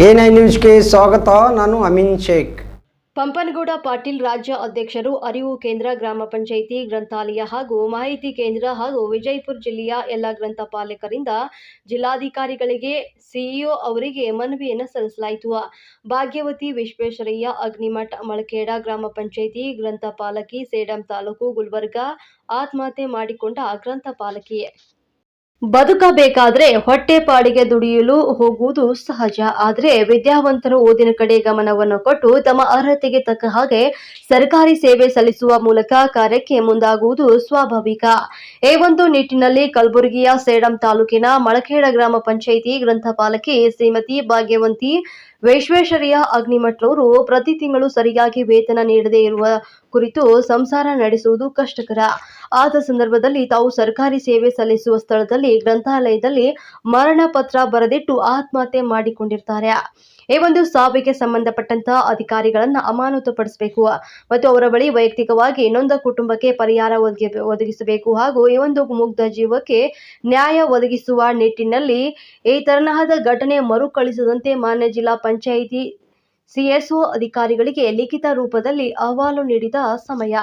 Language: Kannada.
ನೈನ್ ನ್ಯೂಸ್ಗೆ ಸ್ವಾಗತ, ನಾನು ಅಮೀನ್ ಶೇಖ್. ಪಂಪನಗೌಡ ಪಾಟೀಲ್ ರಾಜ್ಯ ಅಧ್ಯಕ್ಷರು, ಅರಿವು ಕೇಂದ್ರ ಗ್ರಾಮ ಪಂಚಾಯಿತಿ, ಗ್ರಂಥಾಲಯ ಹಾಗೂ ಮಾಹಿತಿ ಕೇಂದ್ರ ಹಾಗೂ ವಿಜಯಪುರ ಜಿಲ್ಲೆಯ ಎಲ್ಲ ಗ್ರಂಥಪಾಲಕರಿಂದ ಜಿಲ್ಲಾಧಿಕಾರಿಗಳಿಗೆ ಸಿಇಒ ಅವರಿಗೆ ಮನವಿಯನ್ನು ಸಲ್ಲಿಸಲಾಯಿತು. ಭಾಗ್ಯವತಿ ವಿಶ್ವೇಶ್ವರಯ್ಯ, ಅಗ್ನಿಮಠ, ಮಳಕೇಡ ಗ್ರಾಮ ಪಂಚಾಯಿತಿ ಗ್ರಂಥಪಾಲಕಿ ಸೇಡಂ ತಾಲೂಕು, ಗುಲ್ಬರ್ಗಾ, ಆತ್ಮಹತ್ಯೆ ಮಾಡಿಕೊಂಡ ಗ್ರಂಥಪಾಲಕಿ ಬದುಕಬೇಕಾದ್ರೆ ಹೊಟ್ಟೆಪಾಡಿಗೆ ದುಡಿಯಲು ಹೋಗುವುದು ಸಹಜ. ಆದರೆ ವಿದ್ಯಾವಂತರು ಓದಿನ ಕಡೆ ಗಮನವನ್ನು ಕೊಟ್ಟು ತಮ್ಮ ಅರ್ಹತೆಗೆ ತಕ್ಕ ಹಾಗೆ ಸರ್ಕಾರಿ ಸೇವೆ ಸಲ್ಲಿಸುವ ಮೂಲಕ ಕಾರ್ಯಕ್ಕೆ ಮುಂದಾಗುವುದು ಸ್ವಾಭಾವಿಕ. ಈ ಒಂದು ನಿಟ್ಟಿನಲ್ಲಿ ಕಲಬುರಗಿಯ ಸೇಡಂ ತಾಲೂಕಿನ ಮಳಖೇಡ ಗ್ರಾಮ ಪಂಚಾಯಿತಿ ಗ್ರಂಥಪಾಲಕಿ ಶ್ರೀಮತಿ ಭಾಗ್ಯವಂತಿ ವಿಶ್ವೇಶ್ವರಯ್ಯ ಅಗ್ನಿಮಠರವರು ಪ್ರತಿ ತಿಂಗಳು ಸರಿಯಾಗಿ ವೇತನ ನೀಡದೇ ಇರುವ ಕುರಿತು ಸಂಸಾರ ನಡೆಸುವುದು ಕಷ್ಟಕರ. ಆದ ಸಂದರ್ಭದಲ್ಲಿ ತಾವು ಸರ್ಕಾರಿ ಸೇವೆ ಸಲ್ಲಿಸುವ ಸ್ಥಳದಲ್ಲಿ, ಗ್ರಂಥಾಲಯದಲ್ಲಿ ಮರಣ ಪತ್ರ ಬರೆದಿಟ್ಟು ಆತ್ಮಹತ್ಯೆ ಮಾಡಿಕೊಂಡಿರ್ತಾರೆ. ಈ ಒಂದು ಸಾವಿಗೆ ಸಂಬಂಧಪಟ್ಟಂತಹ ಅಧಿಕಾರಿಗಳನ್ನ ಅಮಾನತುಪಡಿಸಬೇಕು. ಮತ್ತು ಅವರ ಬಳಿ ವೈಯಕ್ತಿಕವಾಗಿ ನೊಂದ ಕುಟುಂಬಕ್ಕೆ ಪರಿಹಾರ ಒದಗಿ, ಒದಗಿಸಬೇಕು ಹಾಗೂ ಈ ಒಂದು ಮುಗ್ಧ ಜೀವಕ್ಕೆ ನ್ಯಾಯ ಒದಗಿಸುವ ನಿಟ್ಟಿನಲ್ಲಿ ಈ ತರಹದ ಘಟನೆ ಮರುಕಳಿಸದಂತೆ ಮಾನ್ಯ ಜಿಲ್ಲಾ ಪಂಚಾಯಿತಿ ಸಿಎಸ್ಒ ಅಧಿಕಾರಿಗಳಿಗೆ ಲಿಖಿತ ರೂಪದಲ್ಲಿ ಅಹವಾಲು ನೀಡಿದ ಸಮಯ.